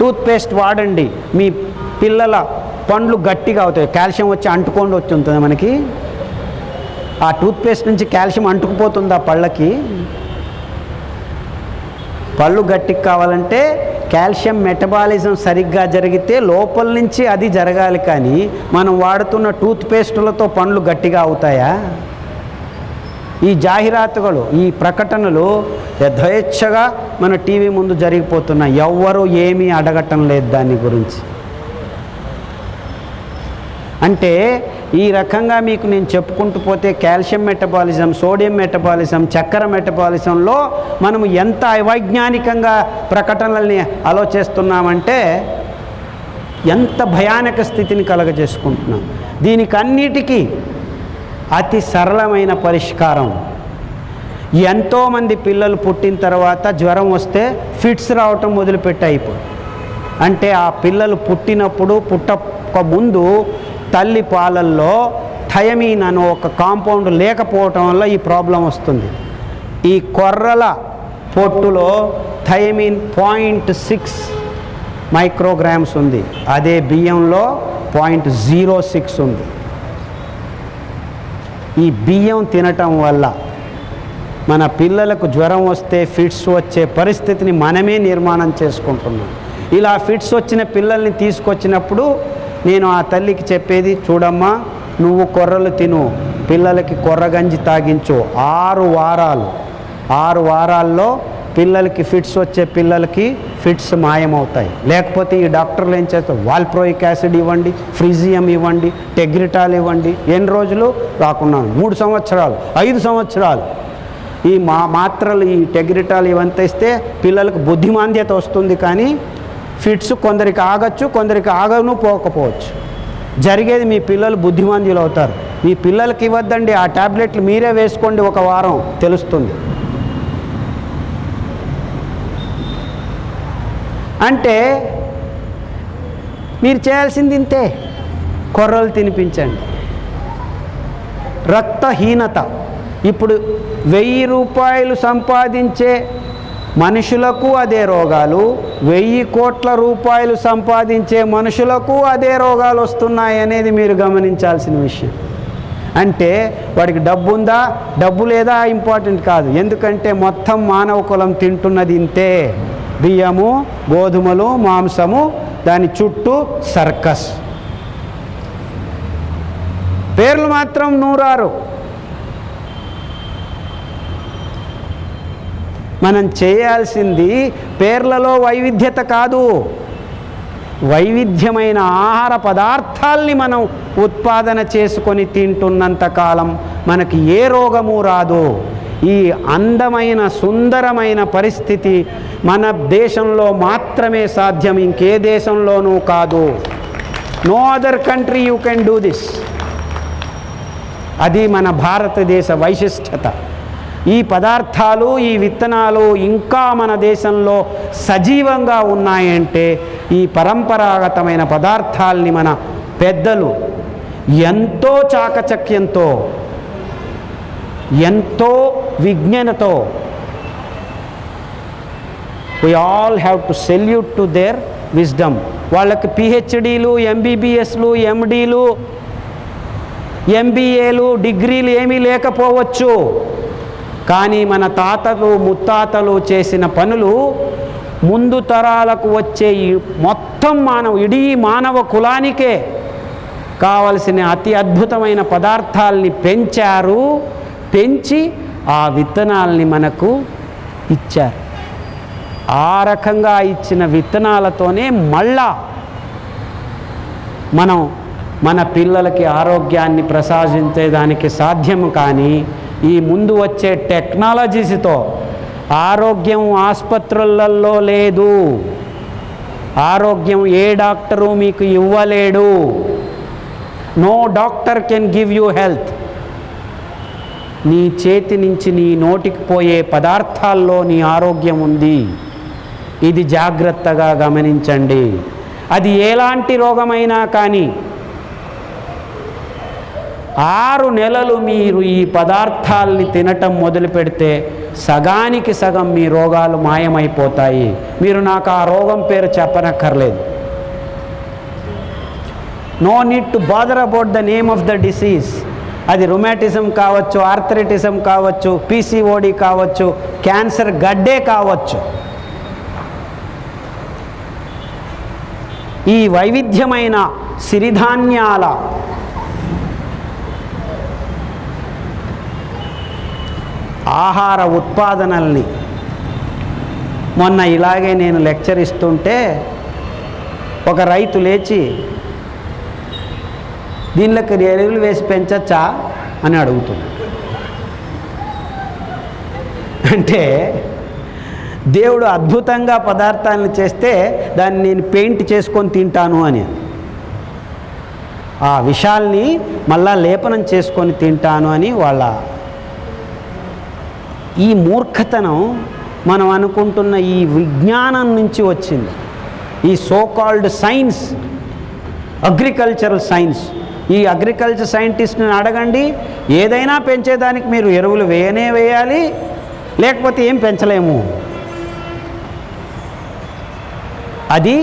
Toothpaste వాడండి. మీ పిల్లల పండ్లు గట్టిగా అవుతాయి. కాల్షియం వచ్చి అంటుకొని వచ్చి ఉంటుంది మనకి. ఆ టూత్పేస్ట్ నుంచి కాల్షియం అంటుకుపోతుందా పళ్ళకి. పళ్ళు గట్టికి కావాలంటే కాల్షియం మెటబాలిజం సరిగ్గా జరిగితే లోపల నుంచి అది జరగాలి కానీ మనం వాడుతున్న టూత్పేస్టులతో పండ్లు గట్టిగా అవుతాయా? ఈ జాహీరాతుಗಳು ఈ ప్రకటనలు యథేచ్ఛగా మన టీవీ ముందు జరిగిపోతున్నాయి ఎవ్వరూ ఏమీ అడగటం లేదు దాని గురించి. అంటే ఈ రకంగా మీకు నేను చెప్పుకుంటూ పోతే కాల్షియం మెటబాలిజం సోడియం మెటబాలిజం చక్కెర మెటబాలిజంలో మనము ఎంత అవైజ్ఞానికంగా ప్రకటనల్ని ఆలోచిస్తున్నామంటే ఎంత భయానక స్థితిని కలగజేసుకుంటున్నాం. దీనికన్నిటికీ అతి సరళమైన పరిష్కారం. ఎంతోమంది పిల్లలు పుట్టిన తర్వాత జ్వరం వస్తే ఫిట్స్ రావటం మొదలుపెట్టాయి ఇప్పుడు అంటే ఆ పిల్లలు పుట్టినప్పుడు పుట్టక ముందు తల్లి పాలల్లో థయమీన్ అనే ఒక కాంపౌండ్ లేకపోవటం వల్ల ఈ ప్రాబ్లం వస్తుంది. ఈ కొర్రల పొట్టులో థయమీన్ పాయింట్ సిక్స్ మైక్రోగ్రామ్స్ ఉంది. అదే బియ్యంలో పాయింట్ జీరో సిక్స్ ఉంది. ఈ బియ్యం తినటం వల్ల మన పిల్లలకు జ్వరం వస్తే ఫిట్స్ వచ్చే పరిస్థితిని మనమే నిర్మాణం చేసుకుంటున్నాం. ఇలా ఫిట్స్ వచ్చిన పిల్లల్ని తీసుకొచ్చినప్పుడు నేను ఆ తల్లికి చెప్పేది చూడమ్మా నువ్వు కొర్రలు తిను. పిల్లలకి కొర్రగంజి తాగించు. ఆరు వారాలు. ఆరు వారాల్లో పిల్లలకి ఫిట్స్ వచ్చే పిల్లలకి ఫిట్స్ మాయమవుతాయి. లేకపోతే ఈ డాక్టర్లు ఏం చేస్తారు? వాల్ప్రోయిక్ యాసిడ్ ఇవ్వండి ఫ్రిజియం ఇవ్వండి టెగ్రిటాల్ ఇవ్వండి. ఎన్ని రోజులు? రాకున్నాను మూడు సంవత్సరాలు ఐదు సంవత్సరాలు. ఈ మా మాత్రలు ఈ టెగ్రిటాల్ ఇవంతా ఇస్తే పిల్లలకు బుద్ధిమాంద్యత వస్తుంది కానీ ఫిట్స్ కొందరికి ఆగచ్చు కొందరికి ఆగను పోకపోవచ్చు. జరిగేది మీ పిల్లలు బుద్ధిమాంద్యులు అవుతారు మీ పిల్లలకి ఇవ్వద్దండి. ఆ టాబ్లెట్లు మీరే వేసుకోండి ఒక వారం తెలుస్తుంది. అంటే మీరు చేయాల్సింది ఇంతే. కొర్రలు తినిపించండి. రక్తహీనత. ఇప్పుడు వెయ్యి రూపాయలు సంపాదించే మనుషులకు అదే రోగాలు వెయ్యి కోట్ల రూపాయలు సంపాదించే మనుషులకు అదే రోగాలు వస్తున్నాయి అనేది మీరు గమనించాల్సిన విషయం. అంటే వాడికి డబ్బు ఉందా డబ్బు లేదా ఇంపార్టెంట్ కాదు. ఎందుకంటే మొత్తం మానవ కులం తింటున్నది ఇంతే. బియ్యము గోధుమలు మాంసము దాని చుట్టూ సర్కస్. పేర్లు మాత్రం నూరారు. మనం చేయాల్సింది పేర్లలో వైవిధ్యత కాదు. వైవిధ్యమైన ఆహార పదార్థాల్ని మనం ఉత్పాదన చేసుకొని తింటున్నంత కాలం మనకి ఏ రోగము రాదు. ఈ అందమైన సుందరమైన పరిస్థితి మన దేశంలో మాత్రమే సాధ్యం ఇంకే దేశంలోనూ కాదు. No other country you can do this అది మన భారతదేశ వైశిష్టత. ఈ పదార్థాలు ఈ విత్తనాలు ఇంకా మన దేశంలో సజీవంగా ఉన్నాయంటే ఈ పరంపరాగతమైన పదార్థాల్ని మన పెద్దలు ఎంతో చాకచక్యంతో ఎంతో విజ్ఞానతో. We all have to salute to their wisdom వాళ్ళకి పిహెచ్డీలు ఎంబీబీఎస్లు ఎండీలు ఎంబీఏలు డిగ్రీలు ఏమీ లేకపోవచ్చు. కానీ మన తాతలు ముత్తాతలు చేసిన పనులు ముందు తరాలకు వచ్చే ఈ మొత్తం మానవ ఇడీ మానవ కులానికే కావలసిన అతి అద్భుతమైన పదార్థాల్ని పెంచారు. పెంచి ఆ విత్తనాల్ని మనకు ఇచ్చారు. ఆ రకంగా ఇచ్చిన విత్తనాలతోనే మళ్ళా మనం మన పిల్లలకి ఆరోగ్యాన్ని ప్రసాదించేదానికి సాధ్యం కానీ ఈ ముందు వచ్చే టెక్నాలజీస్తో ఆరోగ్యం ఆసుపత్రులలో లేదు. ఆరోగ్యం ఏ డాక్టరు మీకు ఇవ్వలేడు. No doctor can give you health. నీ చేతి నుంచి నీ నోటికి పోయే పదార్థాల్లో నీ ఆరోగ్యం ఉంది. ఇది జాగ్రత్తగా గమనించండి. అది ఎలాంటి రోగమైనా కానీ ఆరు నెలలు మీరు ఈ పదార్థాల్ని తినటం మొదలు పెడితే సగానికి సగం మీ రోగాలు మాయమైపోతాయి. మీరు నాకు ఆ రోగం పేరు చెప్పనక్కర్లేదు. No need to bother about the name of the disease అది రొమాటిజం కావచ్చు ఆర్థరైటిజం కావచ్చు పీసీఓడి కావచ్చు క్యాన్సర్ గడ్డే కావచ్చు. ఈ వైవిధ్యమైన సిరిధాన్యాల ఆహార ఉత్పాదనల్ని మొన్న ఇలాగే నేను లెక్చర్ ఇస్తుంటే ఒక రైతు లేచి దీనిలోకి ఎరువులు వేసి పెంచచ్చా అని అడుగుతున్నాడు అంటే దేవుడు అద్భుతంగా పదార్థాలను చేస్తే దాన్ని నేను పెయింట్ చేసుకొని తింటాను అని. ఆ విషాల్ని మళ్ళా లేపనం చేసుకొని తింటాను అని వాళ్ళ ఈ మూర్ఖతనం మనం అనుకుంటున్న ఈ విజ్ఞానం నుంచి వచ్చింది. ఈ so called science agricultural science ఈ అగ్రికల్చర్ సైంటిస్ట్ని అడగండి. ఏదైనా పెంచేదానికి మీరు ఎరువులు వేయనే వేయాలి లేకపోతే ఏం పెంచలేము. అది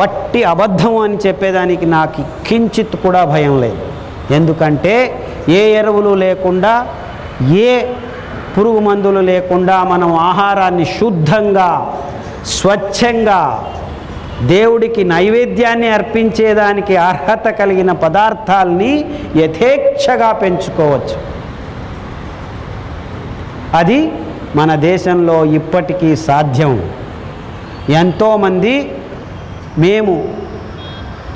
వట్టి అబద్ధం అని చెప్పేదానికి నాకు కించిత్ కూడా భయం లేదు. ఎందుకంటే ఏ ఎరువులు లేకుండా ఏ పురుగు మందులు లేకుండా మనం ఆహారాన్ని శుద్ధంగా స్వచ్ఛంగా దేవుడికి నైవేద్యాన్ని అర్పించేదానికి అర్హత కలిగిన పదార్థాల్ని యథేచ్ఛగా పెంచుకోవచ్చు. అది మన దేశంలో ఇప్పటికీ సాధ్యం. ఎంతోమంది మేము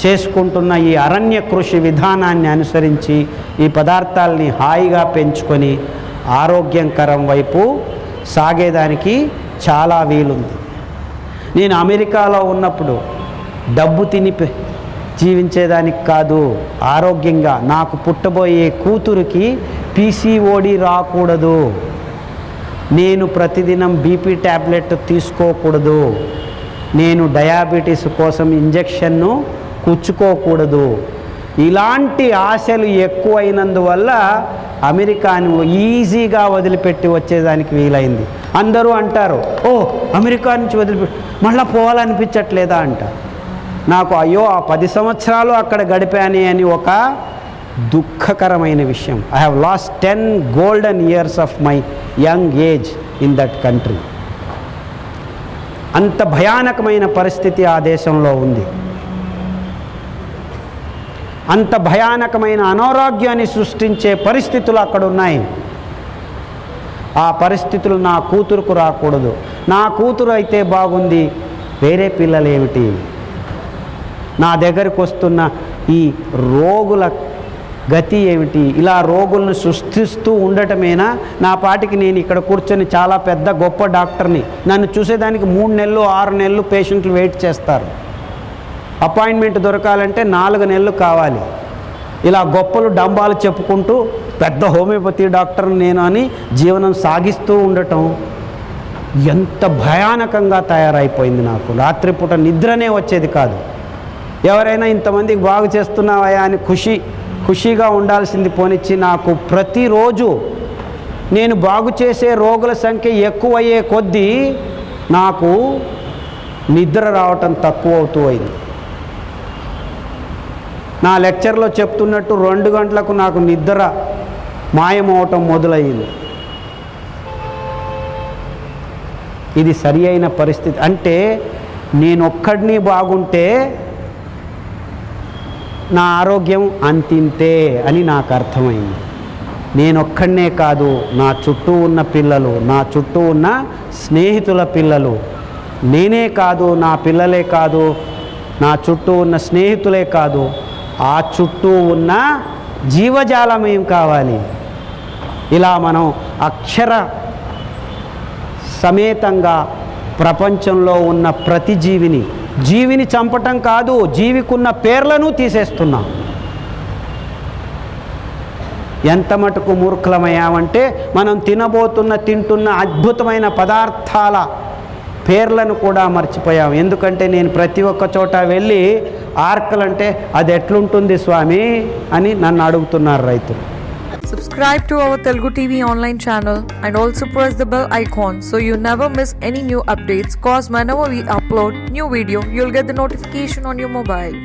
చేసుకుంటున్న ఈ అరణ్య కృషి విధానాన్ని అనుసరించి ఈ పదార్థాలని హాయిగా పెంచుకొని ఆరోగ్యకరం వైపు సాగేదానికి చాలా వీలుంది. నేను అమెరికాలో ఉన్నప్పుడు డబ్బు తిని జీవించేదానికి కాదు. ఆరోగ్యంగా నాకు పుట్టబోయే కూతురికి పీసీఓడి రాకూడదు. నేను ప్రతిదినం బీపీ ట్యాబ్లెట్ తీసుకోకూడదు. నేను డయాబెటీస్ కోసం ఇంజెక్షన్ను కుచ్చుకోకూడదు ఇలాంటి ఆశలు ఎక్కువైనందువల్ల అమెరికాను ఈజీగా వదిలిపెట్టి వచ్చేదానికి వీలైంది. అందరూ అంటారు ఓ అమెరికా నుంచి వదిలిపెట్టి మళ్ళీ పోవాలనిపించట్లేదా అంట. నాకు అయ్యో ఆ పది సంవత్సరాలు అక్కడ గడిపాని అని ఒక దుఃఖకరమైన విషయం. I have lost ten golden years of my young age in that country అంత భయానకమైన పరిస్థితి ఆ దేశంలో ఉంది. అంత భయానకమైన అనారోగ్యాన్ని సృష్టించే పరిస్థితులు అక్కడ ఉన్నాయి. ఆ పరిస్థితులు నా కూతురుకు రాకూడదు. నా కూతురు అయితే బాగుంది. వేరే పిల్లలు ఏమిటి నా దగ్గరకు వస్తున్న ఈ రోగుల గతి ఏమిటి? ఇలా రోగులను సృష్టిస్తూ ఉండటమేనా? నా పాటికి నేను ఇక్కడ కూర్చొని చాలా పెద్ద గొప్ప డాక్టర్ని. నన్ను చూసేదానికి మూడు నెలలు ఆరు నెలలు పేషెంట్లు వెయిట్ చేస్తారు. అపాయింట్మెంట్ దొరకాలంటే నాలుగు నెలలు కావాలి. ఇలా గొప్పలు డంబాలు చెప్పుకుంటూ పెద్ద హోమియోపతి డాక్టర్ నేను అని జీవనం సాగిస్తూ ఉండటం ఎంత భయానకంగా తయారైపోయింది నాకు. రాత్రిపూట నిద్రనే వచ్చేది కాదు. ఎవరైనా ఇంతమందికి బాగు చేస్తున్నావా అని ఖుషి ఖుషీగా ఉండాల్సింది పోనిచ్చి నాకు ప్రతిరోజు నేను బాగు చేసే రోగుల సంఖ్య ఎక్కువయ్యే కొద్దీ నాకు నిద్ర రావటం తక్కువ అవుతూ అయింది నా లెక్చర్లో చెప్తున్నట్టు రెండు గంటలకు నాకు నిద్ర మాయమవటం మొదలయ్యింది ఇది సరి అయిన పరిస్థితి. అంటే నేనొక్కడిని బాగుంటే నా ఆరోగ్యం అంతింతే అని నాకు అర్థమైంది. నేనొక్కడనే కాదు నా చుట్టూ ఉన్న పిల్లలు నా చుట్టూ ఉన్న స్నేహితుల పిల్లలు. నేనే కాదు నా పిల్లలే కాదు నా చుట్టూ ఉన్న స్నేహితులే కాదు. ఆ చుట్టూ ఉన్న జీవజాలం ఏం కావాలి? ఇలా మనం అక్షర సమేతంగా ప్రపంచంలో ఉన్న ప్రతి జీవిని జీవిని చంపటం కాదు జీవికున్న పేర్లను తీసేస్తున్నాం. ఎంత మటుకు మూర్ఖలమయ్యామంటే మనం తినబోతున్న తింటున్న అద్భుతమైన పదార్థాల పేర్లను కూడా మర్చిపోయాము ఎందుకంటే నేను ప్రతి ఒక్క చోట వెళ్ళి ఆర్కలు అంటే అది ఎట్లుంటుంది స్వామి అని నన్ను అడుగుతున్నారు రైతులు. Subscribe to our Telugu TV online channel and also press the bell icon so you never miss any new updates cause my never we upload new video you'll get the notification on your mobile